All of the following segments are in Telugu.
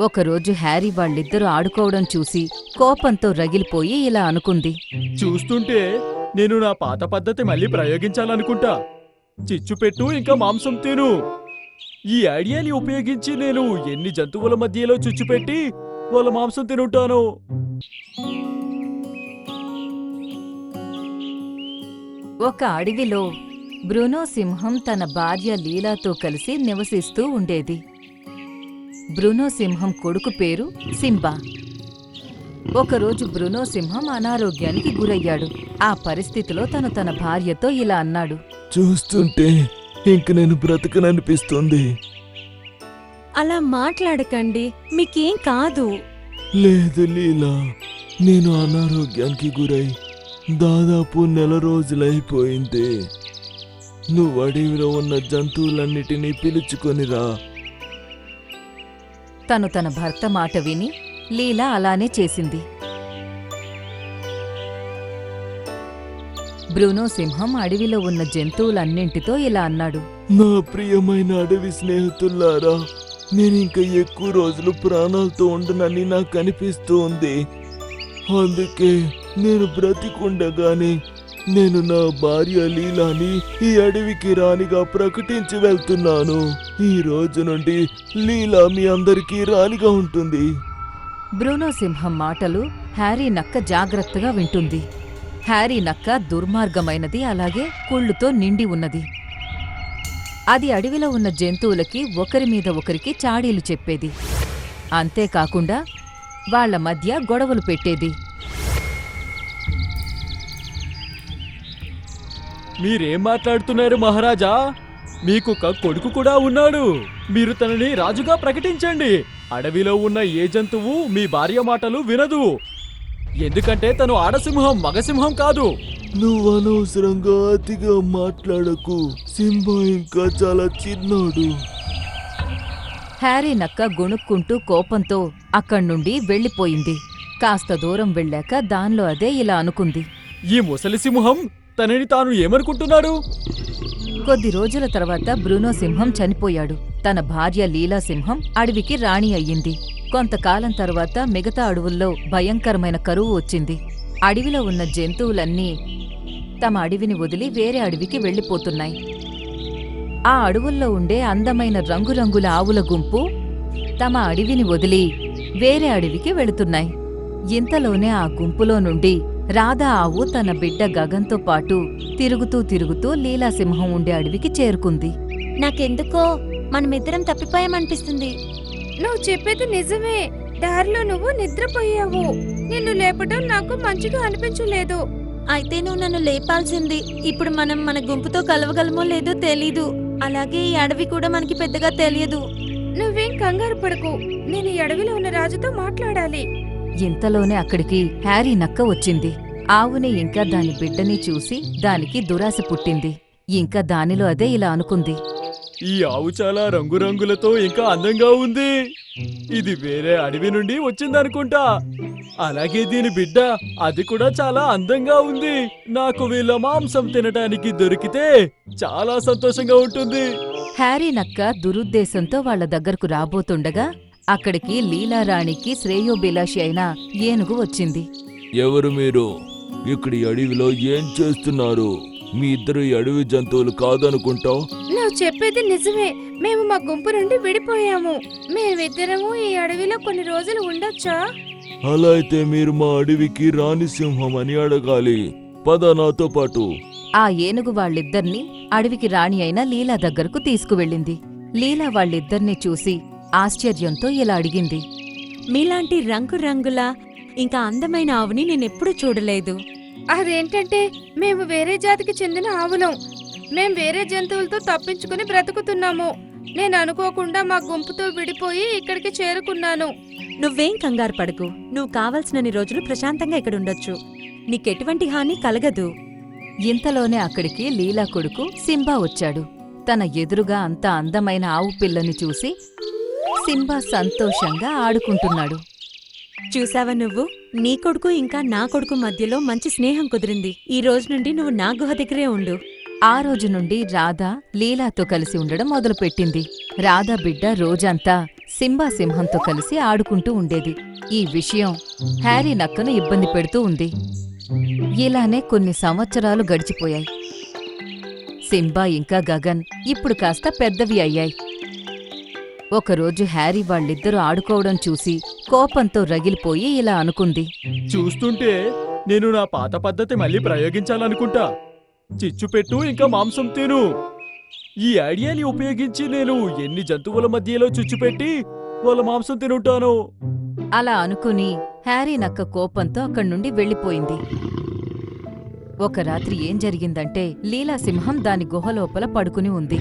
ఒకరోజు హ్యారీ వాళ్ళిద్దరూ ఆడుకోవడం చూసి కోపంతో రగిలిపోయి ఇలా అనుకుంది. చూస్తుంటే నేను నా పాత పద్ధతి మళ్ళీ ప్రయోగించాలనుకుంటా. చిచ్చు పెట్టు ఇంకా మాంసం తిను. ఈ ఐడియాని ఉపయోగించి నేను ఎన్ని జంతువుల మధ్యలో చుచ్చు పెట్టి వాళ్ళ మాంసం తినుంటాను. ఒక అడవిలో బ్రూనో సింహం తన భార్య లీలాతో కలిసి నివసిస్తూ ఉండేది. బ్రూనో సింహం కొడుకు పేరు సింబా. ఒకరోజు బ్రూనో సింహం అనారోగ్యానికి గురయ్యాడు. ఆ పరిస్థితిలో తను తన భార్యతో ఇలా అన్నాడు. చూస్తుంటే ఇంక నేను బ్రతకననిపిస్తుంది. అలా మాట్లాడకండి మీకేం కాదు. లేదు లీలా నేను అనారోగ్యానికి గురై దాదాపు నెల రోజులైపోయింది. నువ్వు అడవిలో ఉన్న జంతువులన్నిటినీ పిలుచుకొనిరా తను తన భర్త మాట విని లీలా అలానే చేసింది. బ్రూనో సింహం అడవిలో ఉన్న జంతువులన్నింటితో ఇలా అన్నాడు. నా ప్రియమైన అడవి స్నేహితుల్లారా నేను ఇంకా ఎక్కువ రోజులు ప్రాణాలతో ఉండనని నాకు అనిపిస్తోంది. అందుకే నేను బ్రతికుండగానే నేను నా భార్య లీలాని ఈ అడవికి రాణిగా ప్రకటించి వెళ్తున్నాను. ఈ రోజు నుండి లీలా మీ అందరికీ రాణిగా ఉంటుంది. బ్రూనో సింహం మాటలు హ్యారీ నక్క జాగ్రత్తగా వింటుంది. హ్యారీ నక్క దుర్మార్గమైనది అలాగే కుళ్ళుతో నిండి ఉన్నది. అది అడవిలో ఉన్న జంతువులకి ఒకరి మీద ఒకరికి చాడీలు చెప్పేది. అంతేకాకుండా వాళ్ళ మధ్య గొడవలు పెట్టేది. మీరేం మాట్లాడుతున్నారు మహారాజా? మీకు ఒక కొడుకు కూడా ఉన్నాడు. మీరు తనని రాజుగా ప్రకటించండి. అడవిలో ఉన్న ఏ జంతువు మీ భార్య మాటలు వినదు. ఎందుకంటే తను ఆడసింహం మగసింహం కాదు. నువ్వు అనవసరంగా అతిగా మాట్లాడకు. సింబా ఇంకా చాలా చిన్నాడు. హ్యారీ నక్క గొణుక్కుంటూ కోపంతో అక్కడ్నుండి వెళ్ళిపోయింది. కాస్త దూరం వెళ్ళాక దానిలో అదే ఇలా అనుకుంది. ఈ ముసలి సింహం తనని తాను ఏమనుకుంటున్నాడు? కొద్ది రోజుల తర్వాత బ్రూనో సింహం చనిపోయాడు. తన భార్య లీలా సింహం అడవికి రాణి అయ్యింది. కొంతకాలం తర్వాత మిగతా అడవుల్లో భయంకరమైన కరువు వచ్చింది. అడవిలో ఉన్న జంతువులన్నీ తమ అడవిని వదిలి వేరే అడవికి వెళ్ళిపోతున్నాయి. ఆ అడవుల్లో ఉండే అందమైన రంగురంగుల ఆవుల గుంపు తమ అడవిని వదిలి వేరే అడవికి వెళుతున్నాయి. ఇంతలోనే ఆ గుంపులో నుండి రాధా ఆవు తన బిడ్డ గగన్తో పాటు తిరుగుతూ తిరుగుతూ లీలాసింహం ఉండే అడవికి చేరుకుంది. నాకెందుకో మనమిద్దరం తప్పిపోయామనిపిస్తుంది. నువ్వు చెప్పేది నిజమే. దారిలో నువ్వు నిద్రపోయావు. నిన్ను లేపటం నాకు మంచిగా అనిపించలేదు. అయితే నువ్వు నన్ను లేపాల్సింది. ఇప్పుడు మనం మన గుంపుతో కలవగలమో లేదో తెలీదు. అలాగే ఈ అడవి కూడా మనకి పెద్దగా తెలియదు. నువ్వేం కంగారు పడకు. నేను ఈ అడవిలో ఉన్న రాజుతో మాట్లాడాలి. ఇంతలోనే అక్కడికి హ్యారీ నక్క వచ్చింది. ఆవుని ఇంకా దాని బిడ్డని చూసి దానికి దురాశ పుట్టింది. ఇంకా దానిలో అదే ఇలా అనుకుంది. ఈ ఆవు చాలా రంగురంగులతో ఇంకా అందంగా ఉంది. ఇది వేరే అడవి నుండి వచ్చిందనుకుంటా. అలాగే దీని బిడ్డ అది కూడా చాలా అందంగా ఉంది. నాకు వీళ్ళ మాంసం తినడానికి దొరికితే చాలా సంతోషంగా ఉంటుంది. హ్యారీ నక్క దురుద్దేశంతో వాళ్ళ దగ్గరకు రాబోతుండగా అక్కడికి లీలారాణికి శ్రేయోభిలాషి అయిన ఏనుగు వచ్చింది. ఎవరు మీరు? ఇక్కడి అడవిలో ఏం చేస్తున్నారు? మీ ఇద్దరు ఈ అడవి జంతువులు కాదనుకుంటా నువ్వు చెప్పేది నిజమే. మేము మా గుంపు నుండి విడిపోయాము. మేమిద్దరము ఈ అడవిలో కొన్ని రోజులు ఉండొచ్చా? అలా అయితే మీరు మా అడవికి రాణి సింహం అని అడగాలి. పద నాతో పాటు. ఆ ఏనుగు వాళ్ళిద్దర్నీ అడవికి రాణి అయిన లీలా దగ్గరకు తీసుకువెళ్ళింది. లీలా వాళ్ళిద్దర్నీ చూసి ఆశ్చర్యంతో ఇలా అడిగింది. మీలాంటి రంగురంగుల ఇంకా అందమైన ఆవుని నేనెప్పుడూ చూడలేదు. అదేంటంటే మేము వేరే జాతికి చెందిన ఆవులం. మేం వేరే జంతువులతో తప్పించుకుని బ్రతుకుతున్నాము. నేను అనుకోకుండా మా గుంపుతో విడిపోయి ఇక్కడికి చేరుకున్నాను. నువ్వేం కంగారు పడకు. నువ్వు కావలసినన్ని రోజులు ప్రశాంతంగా ఇక్కడ ఉండొచ్చు. నీకెటువంటి హాని కలగదు. ఇంతలోనే అక్కడికి లీలా కొడుకు సింబా వచ్చాడు. తన ఎదురుగా అంత అందమైన ఆవు పిల్లని చూసి సింబా సంతోషంగా ఆడుకుంటున్నాడు. చూసావా నువ్వు? నీ కొడుకు ఇంకా నా కొడుకు మధ్యలో మంచి స్నేహం కుదిరింది. ఈ రోజు నుండి నువ్వు నా గుహ దగ్గరే ఉండు. ఆ రోజు నుండి రాధ లీలాతో కలిసి ఉండడం మొదలుపెట్టింది. రాధా బిడ్డ రోజంతా సింబా సింహంతో కలిసి ఆడుకుంటూ ఉండేది. ఈ విషయం హ్యారీ నక్కను ఇబ్బంది పెడుతూ ఉంది. ఇలానే కొన్ని సంవత్సరాలు గడిచిపోయాయి. సింబా ఇంకా గగన్ ఇప్పుడు కాస్త పెద్దవి అయ్యాయి. ఒకరోజు హ్యారీ వాళ్ళిద్దరూ ఆడుకోవడం చూసి కోపంతో రగిలిపోయి ఇలా అనుకుంది. చూస్తుంటే నేను నా పాత పద్ధతి మళ్ళీ ప్రయోగించాలనుకుంటా. చిచ్చు పెట్టు ఇంకా మాంసం తిను. ఈ ఐడియాని ఉపయోగించి నేను ఎన్ని జంతువుల మధ్యలో చుచ్చు పెట్టి వాళ్ళ మాంసం తినుంటాను? అలా అనుకుని హ్యారీ నక్క కోపంతో అక్కడి నుండి వెళ్ళిపోయింది. ఒక రాత్రి ఏం జరిగిందంటే లీలాసింహం దాని గుహలోపల పడుకుని ఉంది.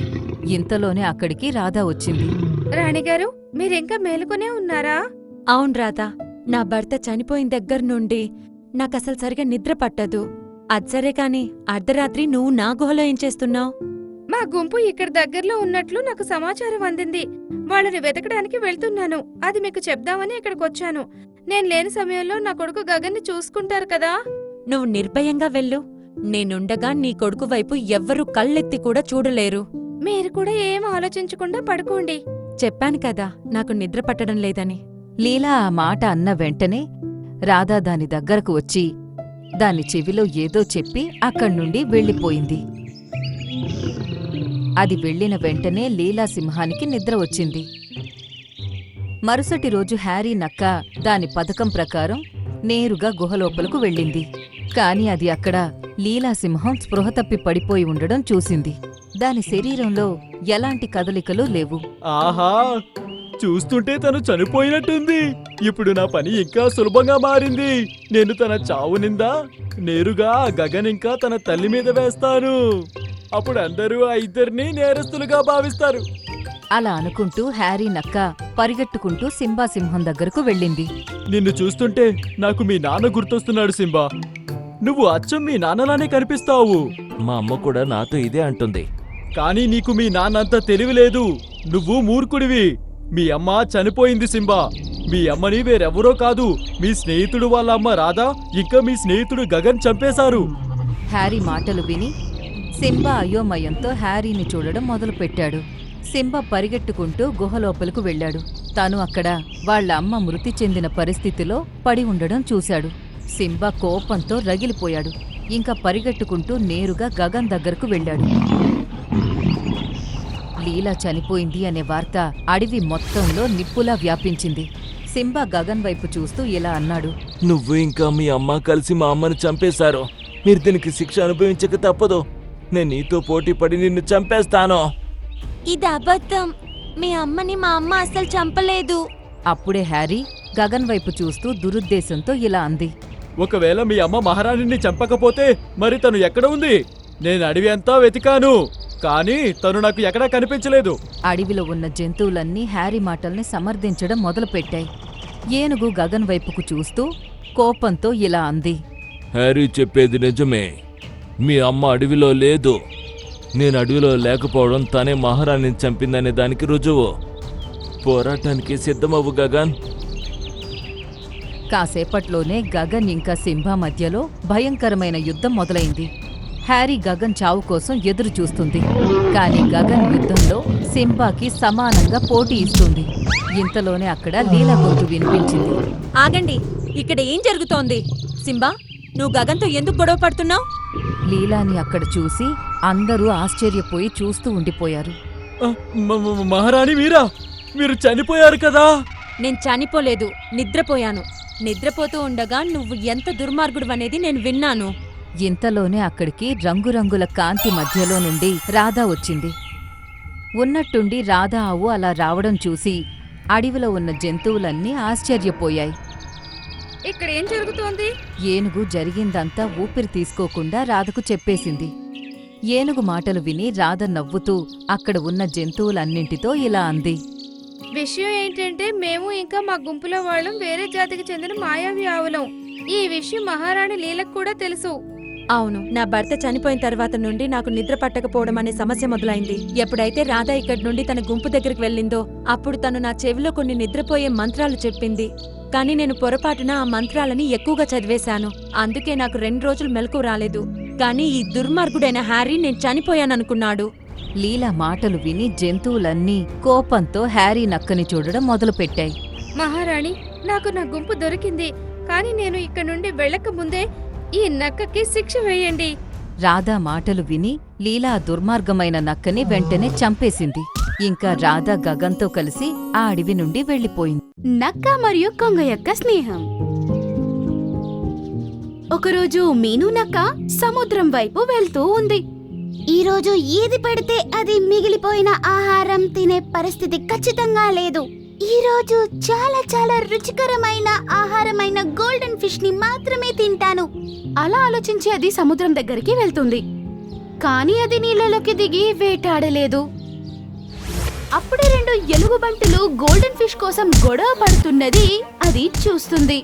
ఇంతలోనే అక్కడికి రాధా వచ్చింది. రాణిగారు మీరింకా మేలుకునే ఉన్నారా? అవును రాధా నా భర్త చనిపోయిన దగ్గర నుండి నాకసలు సరిగా నిద్ర పట్టదు. అచ్చరే కాని అర్ధరాత్రి నువ్వు నా గుహలో ఏం చేస్తున్నావు? మా గుంపు ఇక్కడ దగ్గరలో ఉన్నట్లు నాకు సమాచారం అందింది. వాళ్ళని వెతకడానికి వెళ్తున్నాను. అది మీకు చెప్దామని ఇక్కడికి వచ్చాను నేను లేని సమయంలో నా కొడుకు గగన్ని చూసుకుంటారు కదా? నువ్వు నిర్భయంగా వెళ్ళు. నేనుండగా నీ కొడుకు వైపు ఎవ్వరూ కళ్ళెత్తి కూడా చూడలేరు. మీరు కూడా ఏం ఆలోచించకుండా పడుకోండి. చెప్పాను కదా నాకు నిద్ర పట్టడం లేదని. లీలా ఆ మాట అన్న వెంటనే రాధా దాని దగ్గరకు వచ్చి దాని చెవిలో ఏదో చెప్పి అక్కడ్నుండి వెళ్ళిపోయింది. అది వెళ్ళిన వెంటనే లీలా సింహానికి నిద్ర వచ్చింది. మరుసటి రోజు హ్యారీ నక్క దాని పథకం ప్రకారం నేరుగా గుహలోపలకు వెళ్ళింది. కాని అది అక్కడ లీలాసింహం స్పృహ తప్పి పడిపోయి ఉండడం చూసింది. దాని శరీరంలో ఎలాంటి కదలికలు లేవు. ఆహా చూస్తుంటే తను చనిపోయినట్టుంది. ఇప్పుడు నా పని ఇంకా సులభంగా మారింది. నేను తన చావు నిందా నేరుగా గగన్ ఇంకా తన తల్లి మీద వేస్తాను అప్పుడు అందరూ ఆ ఇద్దరిని నేరస్తులుగా భావిస్తారు. అలా అనుకుంటూ హ్యారీ నక్క పరిగెట్టుకుంటూ సింబా సింహం దగ్గరకు వెళ్ళింది. నిన్ను చూస్తుంటే నాకు మీ నాన్న గుర్తొస్తున్నాడు సింబా. నువ్వు అచ్చం మీ నాన్నలానే కనిపిస్తావు. మా అమ్మ కూడా నాతో ఇదే అంటుంది. కానీ నీకు మీ నాన్నంత తెలివి లేదు. నువ్వు మూర్ఖుడివి. మీ అమ్మ చనిపోయింది సింబా. మీ అమ్మని వేరెవరో కాదు. మీ స్నేహితుడు వాళ్ళ అమ్మ రాధా. ఇంకా మీ స్నేహితుడు గగన్ చంపేశారు. హ్యారీ మాటలు విని సింబా అయోమయంతో హ్యారీని చూడడం మొదలుపెట్టాడు. సింబా పరిగెట్టుకుంటూ గుహలోపలకు వెళ్ళాడు. తాను అక్కడ వాళ్ళ అమ్మ మృతి చెందిన పరిస్థితిలో పడి ఉండడం చూశాడు. సింబా కోపంతో రగిలిపోయాడు. ఇంకా పరిగెట్టుకుంటూ నేరుగా గగన్ దగ్గరకు వెళ్ళాడు. లీలా చనిపోయింది అనే వార్త అడవి మొత్తంలో నిప్పులా వ్యాపించింది. సింబా గగన్ వైపు చూస్తూ ఇలా అన్నాడు. నువ్వు ఇంకా మీ అమ్మ కలిసి మా అమ్మని చంపేశారు. మీరు దీనికి శిక్ష అనుభవించక తప్పదు. నేను నీతో పోటీ పడి నిన్ను చంపేస్తాను. ఇది అబద్ధం. మీ అమ్మని మా అమ్మ అసలు చంపలేదు. అప్పుడే హ్యారీ గగన్ వైపు చూస్తూ దురుద్దేశంతో ఇలా అంది. ఒకవేళ మీ అమ్మ మహారాణిని చంపకపోతే మరి తను ఎక్కడ ఉంది? నేను అడవి అంతా వెతికాను కానీ తను నాకు ఎక్కడా కనిపించలేదు. అడవిలో ఉన్న జంతువులన్నీ హ్యారీ మాటల్ని సమర్థించడం మొదలుపెట్టాయి. ఏనుగు గగన్ వైపుకు చూస్తూ కోపంతో ఇలా అంది. హ్యారీ చెప్పేది నిజమే. మీ అమ్మ అడవిలో లేదు. నేను అడవిలో లేకపోవడం తనే మహారాణిని చంపిందనే దానికి రుజువు. పోరాటానికి సిద్ధమవ్వు గగన్. కాసేపట్లోనే గగన్ ఇంకా సింబా మధ్యలో భయంకరమైన యుద్ధం మొదలైంది. హ్యారీ గగన్ చావు కోసం ఎదురు చూస్తుంది. కానీ గగన్ యుద్ధంలో సింబాకి సమానంగా పోటీ ఇస్తుంది. ఇంతలోనే అక్కడ లీల గొంతు వినిపించింది. ఆగండి ఇక్కడ ఏం జరుగుతోంది? సింబా నువ్వు గగన్తో ఎందుకు గొడవ పడుతున్నావు? లీలాని అక్కడ చూసి అందరూ ఆశ్చర్యపోయి చూస్తూ ఉండిపోయారు. మహారాణి మీరా మీరు చనిపోయారు కదా? నేను చనిపోలేదు నిద్రపోయాను. నిద్రపోతూ ఉండగా నువ్వు ఎంత దుర్మార్గుడు అనేది నేను విన్నాను. ఇంతలోనే అక్కడికి రంగురంగుల కాంతి మధ్యలో నుండి రాధా వచ్చింది. ఉన్నట్టుండి రాధా ఆవు అలా రావడం చూసి అడవిలో ఉన్న జంతువులన్నీ ఆశ్చర్యపోయాయి. ఇక్కడ ఏం జరుగుతోంది? ఏనుగు జరిగిందంతా ఊపిరి తీసుకోకుండా రాధకు చెప్పేసింది. ఏనుగు మాటలు విని రాధ నవ్వుతూ అక్కడ ఉన్న జంతువులన్నింటితో ఇలా అంది. విషయం ఏంటంటే మేము ఇంకా మా గుంపులో వాళ్ళం వేరే జాతికి చెందిన మాయావి ఆవులం. ఈ విషయం మహారాణి లీలకు కూడా తెలుసు. అవును నా భర్త చనిపోయిన తర్వాత నుండి నాకు నిద్ర పట్టకపోవడం అనే సమస్య మొదలైంది. ఎప్పుడైతే రాధ ఇక్కడి నుండి తన గుంపు దగ్గరికి వెళ్ళిందో అప్పుడు తను నా చెవిలో కొన్ని నిద్రపోయే మంత్రాలు చెప్పింది. కానీ నేను పొరపాటున ఆ మంత్రాలని ఎక్కువగా చదివేశాను. అందుకే నాకు రెండు రోజులు మెలకు రాలేదు. కానీ ఈ దుర్మార్గుడైన హ్యారీ నేను చనిపోయాననుకున్నాడు. లీలా మాటలు విని జంతువులన్నీ కోపంతో హ్యారీ నక్కని చూడడం మొదలుపెట్టాయి. మహారాణి నాకు నా గుంపు దొరికింది. కానీ నేను ఇక్కడ నుండి వెళ్ళక ముందే ఈ నక్కకి శిక్ష వేయండి. రాధా మాటలు విని లీలా దుర్మార్గమైన నక్కని వెంటనే చంపేసింది. ఇంకా రాధా గగన్తో కలిసి ఆ అడవి నుండి వెళ్ళిపోయింది నక్క మరియు కొంగ యొక్క స్నేహం. ఒకరోజు మీను నక్క సముద్రం వైపు వెళ్తూ ఉంది. ఈరోజు ఏది పెడితే అది మిగిలిపోయిన ఆహారం తినే పరిస్థితి ఖచ్చితంగా లేదు. ఈరోజు చాలా చాలా రుచికరమైన ఆహారమైన గోల్డెన్ ఫిష్ని మాత్రమే తింటాను. అలా ఆలోచించి అది సముద్రం దగ్గరికి వెళ్తుంది. కానీ అది నీళ్ళలోకి దిగి వేటాడలేదు. అప్పుడే రెండు ఎలుగుబంటులు గోల్డెన్ ఫిష్ కోసం గొడవ పడుతున్నది అది చూస్తుంది.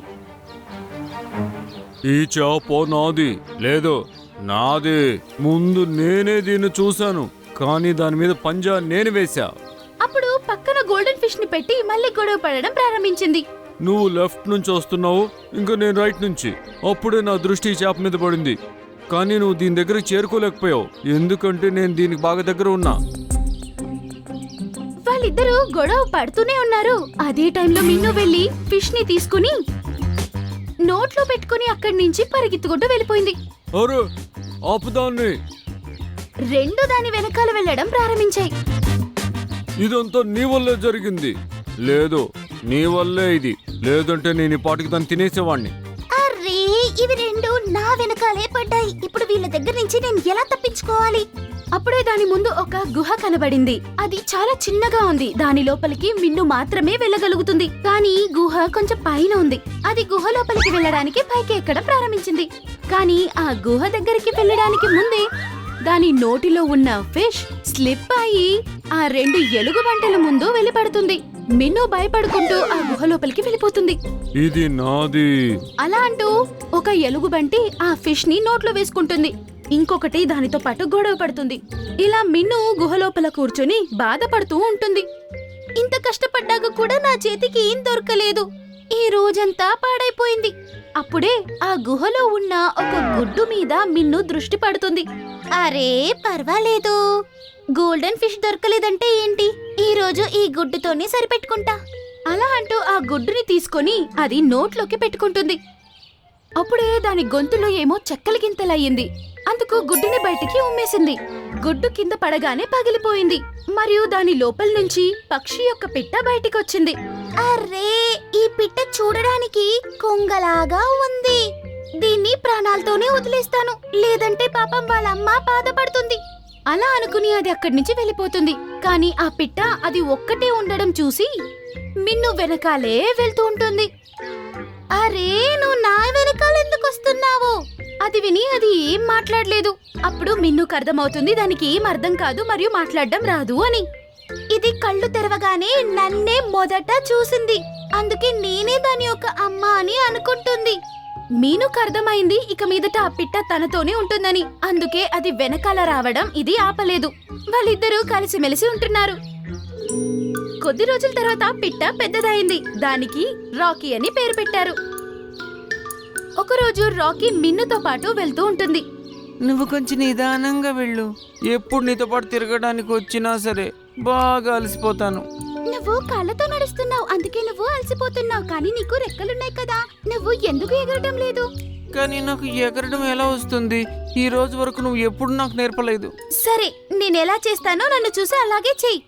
ఈ చేప నాది. లేదు నాది. ముందు నేనే దీన్ని చూశాను. కానీ దాని మీద పంజా నేను వేశా. పక్కన గోల్డెన్ ఫిష్ని పెట్టి మళ్ళీ గొడవ పడడం ప్రారంభించింది. నువ్వు లెఫ్ట్ నుంచి వస్తున్నావు ఇంకా నేను రైట్ నుంచి. అప్పుడే నా దృష్టి చేప మీద పడింది. కానీ నువ్వు దీని దగ్గరికి చేరుకోలేకపోయావు. ఎందుకంటే నేను దీనికి బాగా దగ్గర ఉన్నా. వాళ్ళిద్దరూ గొడవ పడుతూనే ఉన్నారు. అదే టైంలో మిన్ను వెళ్ళి ఫిష్ని తీసుకుని నోట్లో పెట్టుకుని అక్కడి నుంచి పరిగెత్తుకుంటూ వెళ్ళిపోయింది. అరే ఆపుదాన్ని. రెండు దాని వెనకాల వెళ్ళడం ప్రారంభించాయి. ఇదంతా నీ వల్లే జరిగింది. లేదు నీ వల్లే ఇది. లేదంటే నేను ఈ పాటికి దాన్ని తినేసేవాణ్ణి. అరే ఇవి రెండు నా వెనకాలే పడ్డాయి. ఇప్పుడు వీళ్ళ దగ్గర నుంచి నేను ఎలా తప్పించుకోవాలి? అప్పుడే దాని ముందు ఒక గుహ కనబడింది. అది చాలా చిన్నగా ఉంది. దాని లోపలికి మిన్ను మాత్రమే వెళ్ళగలుగుతుంది. కానీ గుహ కొంచెం పైన ఉంది. అది గుహ లోపలికి వెళ్ళడానికి పైకి ఎక్కడం ప్రారంభించింది? కానీ ఆ గుహ దగ్గరికి వెళ్ళడానికి ముందే దాని నోటిలో ఉన్న ఫిష్ స్లిప్ అయి ఆ రెండు ఎలుగు వంటల ముందు వెళ్ళిపడుతుంది మిన్ను భయపడుకుంటూ ఆ గుహ లోపలికి వెళ్ళిపోతుంది. ఇది నాది. అలా అంటూ ఒక ఎలుగుబంటి ఆ ఫిష్ని నోట్లో వేసుకుంటుంది. ఇంకొకటి దానితో పాటు గొడవ పడుతుంది. ఇలా మిన్ను గుహలోపల కూర్చొని బాధపడుతూ ఉంటుంది. ఇంత కష్టపడ్డాక కూడా నా చేతికి ఏం దొరకలేదు. ఈ రోజంతా పాడైపోయింది. అప్పుడే ఆ గుహలో ఉన్న ఒక గుడ్డు మీద మిన్ను దృష్టి పడుతుంది. అరే పర్వాలేదు. గోల్డెన్ ఫిష్ దొరకలేదంటే ఏంటి? ఈ రోజు ఈ గుడ్డుతోనే సరిపెట్టుకుంటా. అలా అంటూ ఆ గుడ్డుని తీసుకొని అది నోట్లోకి పెట్టుకుంటుంది. అప్పుడే దాని గొంతులో ఏమో చెక్కల గింతలయ్యింది. అందుకు గుడ్డుని బయటికి ఉమ్మేసింది. గుడ్డు కింద పడగానే పగిలిపోయింది. మరియు దాని లోపల నుంచి పక్షి యొక్క పిట్ట బయటికొచ్చింది. అరే ఈ పిట్ట చూడడానికి కొంగలాగా ఉంది. దీన్ని ప్రాణాలతోనే వదిలేస్తాను. లేదంటే పాపం వాళ్ళమ్మ బాధపడుతుంది. అలా అనుకుని అది అక్కడి నుంచి వెళ్ళిపోతుంది. కానీ ఆ పిట్ట అది ఒక్కటే ఉండడం చూసి మిన్ను వెనకాలే వెళ్తూ ఉంటుంది. అరే నువ్వు నా వెనకాల ఎందుకు వస్తున్నావు? అది విని అది ఏం మాట్లాడలేదు. అప్పుడు మిన్నుకు అర్థమవుతుంది దానికి ఏం అర్థం కాదు మరియు మాట్లాడడం రాదు అని. ఇది కళ్ళు తెరవగానే నన్నే మొదట చూసింది. అందుకే నేనే దాని యొక్క అమ్మ అని అనుకుంటుంది. మీనుకు అర్థమైంది ఇక మీదట ఆ పిట్ట తనతోనే ఉంటుందని. అందుకే అది వెనకాల రావడం ఇది ఆపలేదు. వాళ్ళిద్దరూ కలిసిమెలిసి ఉంటున్నారు. కొద్ది రోజుల తర్వాత పిట్ట పెద్దదైంది. దానికి రాకీ అని పేరు పెట్టారు. ఒకరోజు రాకీ మిన్నుతో పాటు వెళ్తూ ఉంటుంది. నువ్వు కొంచెం నిదానంగా వెళ్ళు. ఎప్పుడు నీతో పాటు తిరగడానికి వచ్చినా సరే బాగా అలసిపోతాను. నువ్వు కాళ్ళతో నడుస్తున్నావు అందుకే నువ్వు అలసిపోతున్నావు కానీ నీకు రెక్కలున్నాయి కదా. నువ్వు ఎందుకు ఎగరటం లేదు? కానీ నాకు ఎగరడం ఎలా వస్తుంది? ఈ రోజు వరకు నువ్వు ఎప్పుడు నాకు నేర్పలేదు. సరే నేను ఎలా చేస్తానో నన్ను చూసి అలాగే చెయ్యి.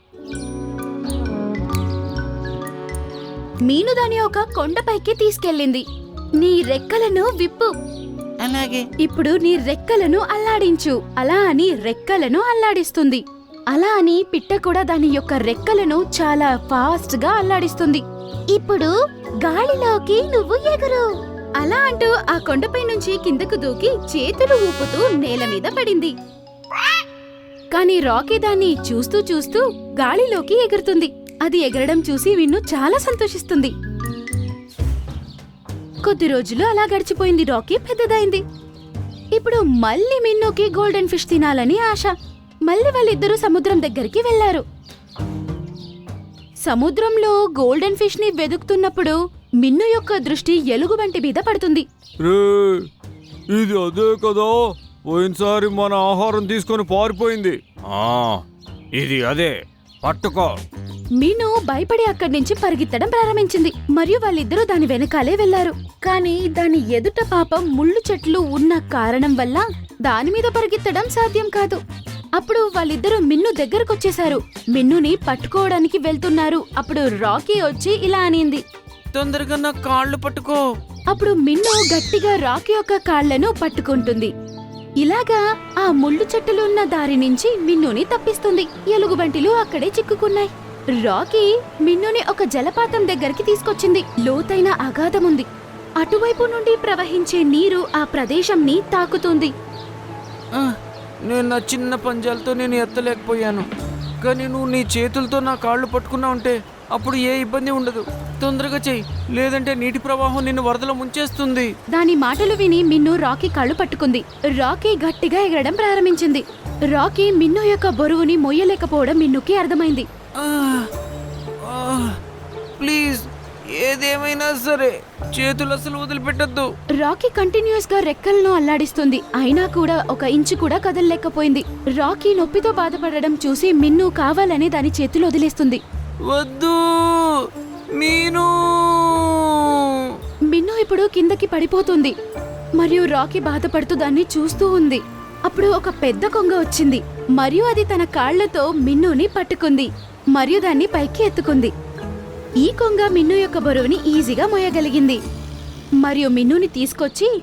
మీను దాని ఒక కొండపైకి తీసుకెళ్ళింది. నీ రెక్కలను విప్పు. అలాగే. ఇప్పుడు నీ రెక్కలను అల్లాడించు. అలా అని రెక్కలను అల్లాడిస్తుంది. అలా అని పిట్ట కూడా దాని యొక్క రెక్కలను చాలా ఫాస్ట్గా అల్లాడిస్తుంది. ఇప్పుడు గాలిలోకి నువ్వు ఎగురు. అలా అంటూ ఆ కొండపై నుంచి కిందకు దూకి చేతులు ఊపుతూ నేల మీద పడింది. కానీ రాకీ దాన్ని చూస్తూ చూస్తూ గాలిలోకి ఎగురుతుంది. అది ఎగరడం చూసి విన్ను చాలా సంతోషిస్తుంది. కొద్ది రోజులు అలా గడిచిపోయింది రాకీ పెద్దదైంది. ఇప్పుడు మళ్ళీ మిన్నుకి గోల్డెన్ ఫిష్ తినాలని ఆశ. మళ్ళీ వాళ్ళిద్దరూ సముద్రం దగ్గరికి వెళ్ళారు సముద్రంలో గోల్డెన్ ఫిష్ని వెదుకుతున్నప్పుడు మిన్ను యొక్క దృష్టి ఎలుగుబంటి మీద పడుతుంది. రే ఇది అదే కదా. పోయినసారి మన ఆహారం తీసుకొని పారిపోయింది. ఆ ఇది అదే. పట్టుకో. మీను భయపడి అక్కడి నుంచి పరిగెత్తడం ప్రారంభించింది. మరియు వాళ్ళిద్దరూ దాని వెనకాలే వెళ్ళారు కానీ దాని ఎదుట పాపం ముళ్ళు చెట్లు ఉన్న కారణం వల్ల దాని మీద పరిగెత్తడం సాధ్యం కాదు. అప్పుడు వాళ్ళిద్దరూ మిన్ను దగ్గరకొచ్చేశారు. మిన్నుని పట్టుకోవడానికి వెళ్తున్నారు. అప్పుడు రాకీ వచ్చి ఇలా అనింది. తొందరగా నా కాళ్ళు పట్టుకో. అప్పుడు మిన్ను గట్టిగా రాకీ యొక్క కాళ్ళను పట్టుకుంటుంది. ఇలాగా ఆ ముళ్ళు చెట్టులు ఉన్న దారి నుంచి మిన్నుని తప్పిస్తుంది. ఎలుగుబంటిలు అక్కడే చిక్కుకున్నాయి. రాకీ మిన్నుని ఒక జలపాతం దగ్గరికి తీసుకొచ్చింది. లోతైన అగాధం ఉంది అటువైపు నుండి ప్రవహించే నీరు ఆ ప్రదేశంని తాకుతుంది. నేను నా చిన్న పంజాలతో నేను ఎత్తలేకపోయాను. కానీ నువ్వు నీ చేతులతో నా కాళ్ళు పట్టుకున్నా ఉంటే అప్పుడు ఏ ఇబ్బంది ఉండదు. తొందరగా చెయ్యి. లేదంటే నీటి ప్రవాహం నిన్ను వరదలో ముంచేస్తుంది. దాని మాటలు విని మిన్ను రాకీ కళ్ళు పట్టుకుంది. రాకీ గట్టిగా ఎగరడం ప్రారంభించింది. రాకీ మిన్ను యొక్క బరువుని మొయ్యలేకపోవడం మిన్నుకి అర్థమైంది. ప్లీజ్ ఏదేమైనా సరే చేతులు అసలు వదిలిపెట్టద్దు. రాకీ కంటిన్యూస్గా రెక్కలను అల్లాడిస్తుంది. అయినా కూడా ఒక ఇంచు కూడా కదలలేకపోయింది. రాకీ నొప్పితో బాధపడడం చూసి మిన్ను కావాలని దాని చేతులు వదిలేస్తుంది. వద్దు. మీను. మిన్ను ఇప్పుడు కిందకి పడిపోతుంది. మరియు రాకీ బాధపడుతూ దాన్ని చూస్తూ ఉంది. అప్పుడు ఒక పెద్ద కొంగ వచ్చింది. మరియు అది తన కాళ్ళతో మిన్నుని పట్టుకుంది. మరియు దాన్ని పైకి ఎత్తుకుంది. ఈ కొంగ మిన్ను యొక్క బరువుని ఈజీగా మోయగలిగింది. మరియు మిన్నుని తీసుకొచ్చి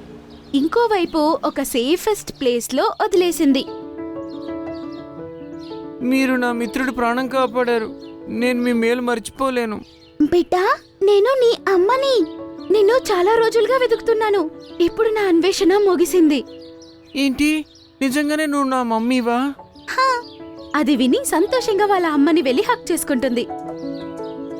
ఇంకోవైపు ఒక సేఫెస్ట్ ప్లేస్లో వదిలేసింది. మీరు నా మిత్రుడి ప్రాణం కాపాడారు. నేను మీ మేలు మర్చిపోలేను. బిడ్డా నేను నీ అమ్మని. నిన్ను చాలా రోజులుగా వెతుకుతున్నాను. ఇప్పుడు నా అన్వేషణ ముగిసింది. ఏంటి? నిజంగానే నువ్వు నా మమ్మీవా? అది విని సంతోషంగా వాళ్ళ అమ్మని వెళ్ళి హక్ చేసుకుంటుంది.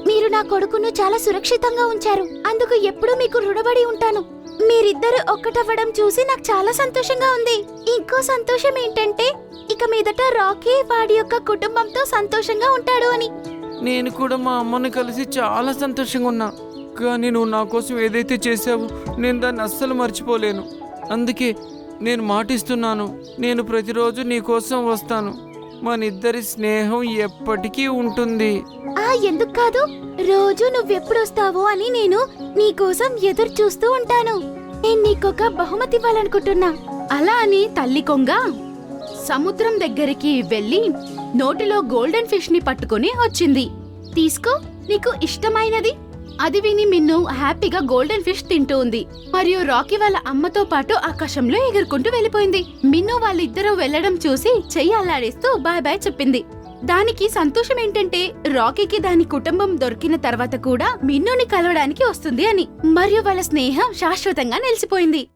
మీరు నా కొడుకును చాలా సురక్షితంగా ఉంచారు. అందుకు ఎప్పుడూ మీకు రుణపడి ఉంటాను. మీరిద్దరు ఒక్కటవ్వడం చూసి నాకు చాలా సంతోషంగా ఉంది. ఇంకో సంతోషం ఏంటంటే ఇక మీదట రాకీ వాడి యొక్క కుటుంబంతో సంతోషంగా ఉంటాడు అని. నేను కూడా మా అమ్మని కలిసి చాలా సంతోషంగా ఉన్నా. కానీ నువ్వు నా కోసం ఏదైతే చేసావో నేను దాన్ని అస్సలు మర్చిపోలేను. అందుకే నేను మాటిస్తున్నాను. నేను ప్రతిరోజు నీ కోసం వస్తాను. మనిద్దరి స్నేహం ఎప్పటికీ ఉంటుంది. ఆ ఎందుకు కాదు? రోజు నువ్వెప్పుడొస్తావో అని నేను నీకోసం ఎదురు చూస్తూ ఉంటాను. నేను నీకొక బహుమతి ఇవ్వాలనుకుంటున్నా. అలా అని తల్లి కొంగ సముద్రం దగ్గరికి వెళ్ళి నోటిలో గోల్డెన్ ఫిష్ని పట్టుకుని వచ్చింది. తీసుకో నీకు ఇష్టమైనది. అది విని మిన్ను హ్యాపీగా గోల్డెన్ ఫిష్ తింటూ ఉంది. మరియు రాకీ వాళ్ళ అమ్మతో పాటు ఆకాశంలో ఎగురుకుంటూ వెళ్ళిపోయింది. మిన్ను వాళ్ళిద్దరూ వెళ్ళడం చూసి చెయ్యి అల్లాడేస్తూ బాయ్ బాయ్ చెప్పింది. దానికి సంతోషం ఏంటంటే రాకీకి దాని కుటుంబం దొరికిన తర్వాత కూడా మిన్నుని కలవడానికి వస్తుంది అని. మరియు వాళ్ళ స్నేహం శాశ్వతంగా నిలిచిపోయింది.